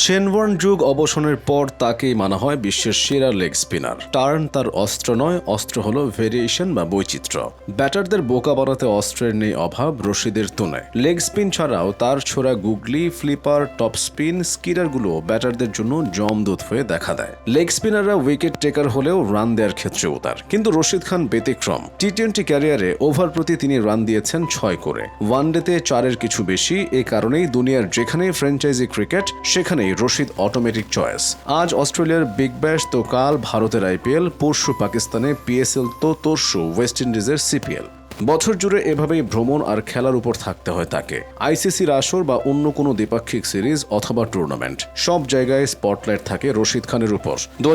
শেনওয়ার্ন যুগ অবসানের পর তাকেই মানা হয় বিশ্বের সেরা লেগ স্পিনার। টার্ন তার অস্ত্র নয়, অস্ত্র হল ভেরিয়েশন বা বৈচিত্র্য। ব্যাটারদের বোকা বানাতে অস্ত্রের নেই অভাব, রশিদের তুনে লেগ স্পিন ছাড়াও তার ছোড়া গুগলি, ফ্লিপার, টপ স্পিন স্কিরারগুলো ব্যাটারদের জন্য জমদূত হয়ে দেখা দেয়। লেগ স্পিনাররা উইকেট টেকার হলেও রান দেওয়ার ক্ষেত্রে উতার কিন্তু রশিদ খান ব্যতিক্রম। টি টোয়েন্টি ক্যারিয়ারে ওভার প্রতি তিনি রান দিয়েছেন ছয় করে। ওয়ানডেতে চারের কিছু বেশি, এ কারণেই দুনিয়ার যেখানে ফ্র্যাঞ্চাইজি ক্রিকেট সেখানেই রশিদ অটোমেটিক চয়েস আজ অস্ট্রেলিয়ার বিগ ব্যাশ তো কাল ভারতের আইপিএল পরশু পাকিস্তানে পিএসএল তো তরশু ওয়েস্ট ইন্ডিজের সিপিএল বছর জুড়ে এভাবেই ভ্রমণ আর খেলার উপর থাকতে হয় তাকে। আইসিসির আসর বা অন্য কোনো দ্বিপাক্ষিক সিরিজ অথবা টুর্নামেন্ট। সব জায়গায় স্পটলাইট থাকে রশিদ খানের উপর। দু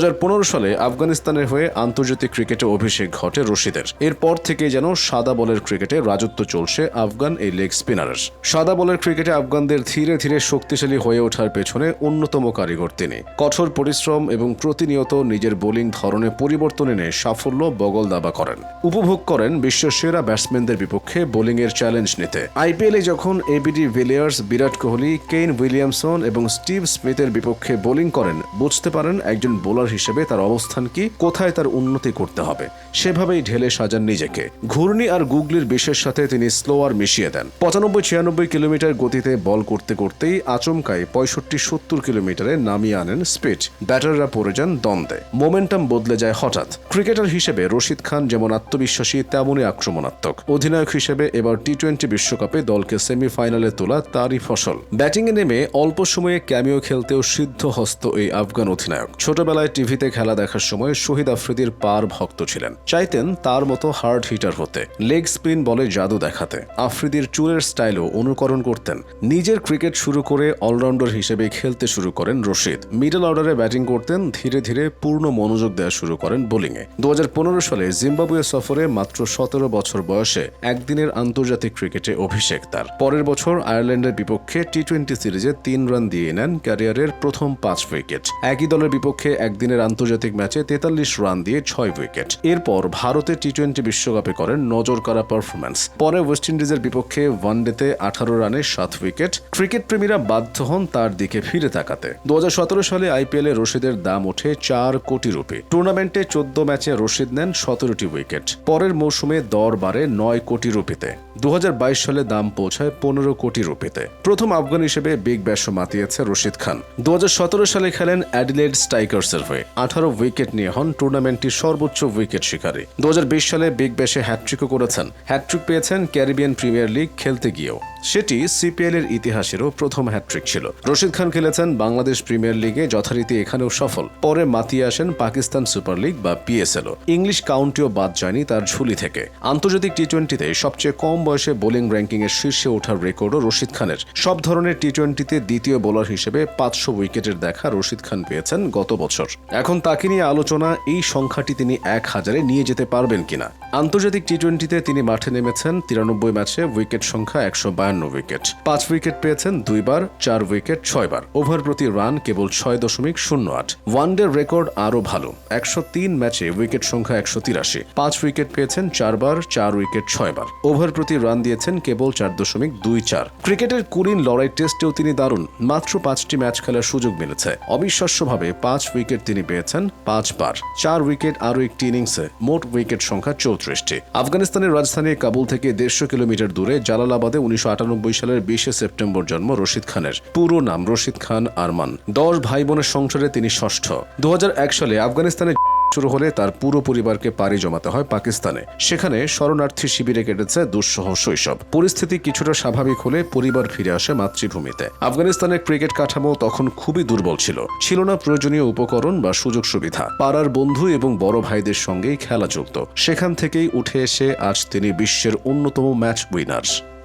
সালে আফগানিস্তানের হয়ে আন্তর্জাতিক ক্রিকেটে অভিষেক ঘটে রশিদের। এরপর থেকে যেন সাদা বলের ক্রিকেটে রাজত্ব চলছে আফগান এই লেগ স্পিনারের। সাদা বলের ক্রিকেটে আফগানদের ধীরে ধীরে শক্তিশালী হয়ে ওঠার পেছনে অন্যতম কারিগর তিনি। কঠোর পরিশ্রম এবং প্রতিনিয়ত নিজের বোলিং ধরনে পরিবর্তন এনে সাফল্য বগল দাবা করেন। উপভোগ করেন বিশ্বের সেরা ব্যাটসম্যানদের বিপক্ষে বোলিংয়ের চ্যালেঞ্জ নিতে। আইপিএলে যখন AB de Villiers, Virat Kohli, Kane Williamson এবং স্টিভ স্মিথের বিপক্ষে বোলিং করেন, বুঝতে পারেন একজন বোলার হিসেবে তার অবস্থান কি, কোথায় তার উন্নতি করতে হবে। সেভাবেই ঢেলে সাজান নিজেকে। ঘূর্ণি আর গুগলির বিশের সাথে তিনি স্লোয়ার মিশিয়ে দেন। পঁচানব্বই, ছিয়ানব্বই কিলোমিটার গতিতে বল করতে করতেই আচমকায় পঁয়ষট্টি, সত্তর কিলোমিটারে নামিয়ে আনেন স্পিড ব্যাটাররা পড়ে যান দ্বন্দ্বে। মোমেন্টাম বদলে যায় হঠাৎ। ক্রিকেটার হিসেবে রশিদ খান যেমন আত্মবিশ্বাসী, তেমনই আক্রমণাত্মক। অধিনায়ক হিসেবে এবার টি টোয়েন্টি বিশ্বকাপে দলকে সেমিফাইনালে তোলা তারই ফসল। ব্যাটিংয়ে নেমে অল্প সময়ে ক্যামিও খেলতেও সিদ্ধ হস্ত এই আফগান অধিনায়ক। ছোটবেলায় টিভিতে খেলা দেখার সময় শহীদ আফ্রিদির পার ভক্ত ছিলেন। চাইতেন তার মতো হার্ড হিটার হতে, লেগ স্পিন বলে জাদু দেখাতে। আফ্রিদির চুলের স্টাইলও অনুকরণ করতেন। নিজের ক্রিকেট শুরু করে অলরাউন্ডার হিসেবে খেলতে শুরু করেন রশিদ। মিডল অর্ডারে ব্যাটিং করতেন, ধীরে ধীরে পূর্ণ মনোযোগ দেওয়া শুরু করেন বোলিংয়ে। দু হাজার পনেরো সালে জিম্বাবুয়ে সফরে মাত্র সতেরো বছর বয়সে একদিনের আন্তর্জাতিক ক্রিকেটে অভিষেক তার। পরের বছর আয়ারল্যান্ডের বিপক্ষে টি টোয়েন্টি সিরিজে তিন রান দিয়ে নেন ক্যারিয়ারের প্রথম পাঁচ উইকেট। একই দলের বিপক্ষে একদিনের আন্তর্জাতিক ম্যাচে তেতাল্লিশ রান দিয়ে ছয় উইকেট। এরপর ভারতে টি টোয়েন্টি বিশ্বকাপে করেন নজর কাড়া পারফরম্যান্স। পরে ওয়েস্ট ইন্ডিজের বিপক্ষে ওয়ানডেতে আঠারো রানে সাত উইকেট। ক্রিকেট প্রেমীরা বাধ্য হন তার দিকে ফিরে তাকাতে। দু হাজার সতেরো সালে আইপিএলে রশিদের দাম ওঠে চার কোটি রুপি। টুর্নামেন্টে চোদ্দ ম্যাচে রশিদ নেন সতেরোটি উইকেট। পরের মৌসুমে দর বাড়ে নয় কোটি রুপিতে। দু হাজার বাইশ সালে দাম পৌঁছায় পনেরো কোটি রুপিতে। প্রথম আফগান হিসেবে বিগ ব্যাশ মাতিয়েছে রশিদ খান। দু হাজার সতেরো সালে খেলেন অ্যাডিলেড স্ট্রাইকার্সের হয়ে। আঠারো উইকেট নিয়ে হন টুর্নামেন্টটির সর্বোচ্চ উইকেট শিকারী। দু হাজার বিশ সালে বিগ ব্যাশে হ্যাট্রিকও করেছেন। হ্যাট্রিক পেয়েছেন ক্যারিবিয়ান প্রিমিয়ার লিগ খেলতে গিয়েও। সেটি সিপিএল এর ইতিহাসেরও প্রথম হ্যাট্রিক ছিল। রশিদ খান খেলেছেন বাংলাদেশ প্রিমিয়ার লিগে, যথারীতি এখানেও সফল। পরে মাতিয়ে আসেন পাকিস্তান সুপার লিগ বা পিএসএলও। ইংলিশ কাউন্টিও বাদ যায়নি তার ঝুলি থেকে। আন্তর্জাতিক টি টোয়েন্টিতে সবচেয়ে কম বয়সে বোলিং র্যাঙ্কিং এর শীর্ষে ওঠার রেকর্ডও রশিদ খানের। সব ধরনের টি টোয়েন্টিতে দ্বিতীয় বোলার হিসেবে পাঁচশো উইকেটের দেখা রশিদ খান পেয়েছেন গত বছর। এখন তাকে নিয়ে আলোচনা, এই সংখ্যাটি তিনি এক হাজারে নিয়ে যেতে পারবেন কিনা? আন্তর্জাতিক টি টোয়েন্টিতে তিনি মাঠে নেমেছেন তিরানব্বই ম্যাচে, উইকেট সংখ্যা একশো বায়ান্ন উইকেট। পাঁচ উইকেট পেয়েছেন দুইবার, চার উইকেট ছয়বার। ওভার প্রতি রান কেবল ছয় দশমিক শূন্য আট। ওয়ানডে রেকর্ড আরও ভালো, একশো তিন ম্যাচে উইকেট সংখ্যা একশো তিরাশি। পাঁচ উইকেট পেয়েছেন চারবার, চার উইকেট ছয়বার। ওভার প্রতি রান দিয়েছেন কেবল চার দশমিক দুই চার। ক্রিকেটের কুলিন লড়াই টেস্টেও তিনি দারুণ, মাত্র পাঁচটি ম্যাচ খেলার সুযোগ মিলেছে। অবিশ্বাস্যভাবে পাঁচ উইকেট তিনি পেয়েছেন পাঁচবার। চার উইকেট আরও একটি ইনিংসে, মোট উইকেট সংখ্যা চৌত্রিশটি। আফগানিস্তানের রাজধানী কাবুল থেকে দেড়শো কিলোমিটার দূরে জালালাবাদে উনিশশো আটানব্বই সালের বিশে সেপ্টেম্বর জন্ম রশিদ খানের। পুরো নাম রশিদ খান আরমান। দশ ভাই বোনের সংসারে তিনি ষষ্ঠ। দু হাজার এক সালে আফগানিস্তানে শুরু হলে তার পুরো পরিবারকে পাড়ি জমাতে হয় পাকিস্তানে। সেখানে শরণার্থী শিবিরে কেটেছে দুঃসহ শৈশব। পরিস্থিতি কিছুটা স্বাভাবিক হলে পরিবার ফিরে আসে মাতৃভূমিতে। আফগানিস্তানের ক্রিকেট কাঠামো তখন খুবই দুর্বল ছিল। ছিল না প্রয়োজনীয় উপকরণ বা সুযোগ সুবিধা। পাড়ার বন্ধু এবং বড় ভাইদের সঙ্গেই খেলা যুক্ত। সেখান থেকেই উঠে এসে আজ তিনি বিশ্বের অন্যতম ম্যাচ উইনার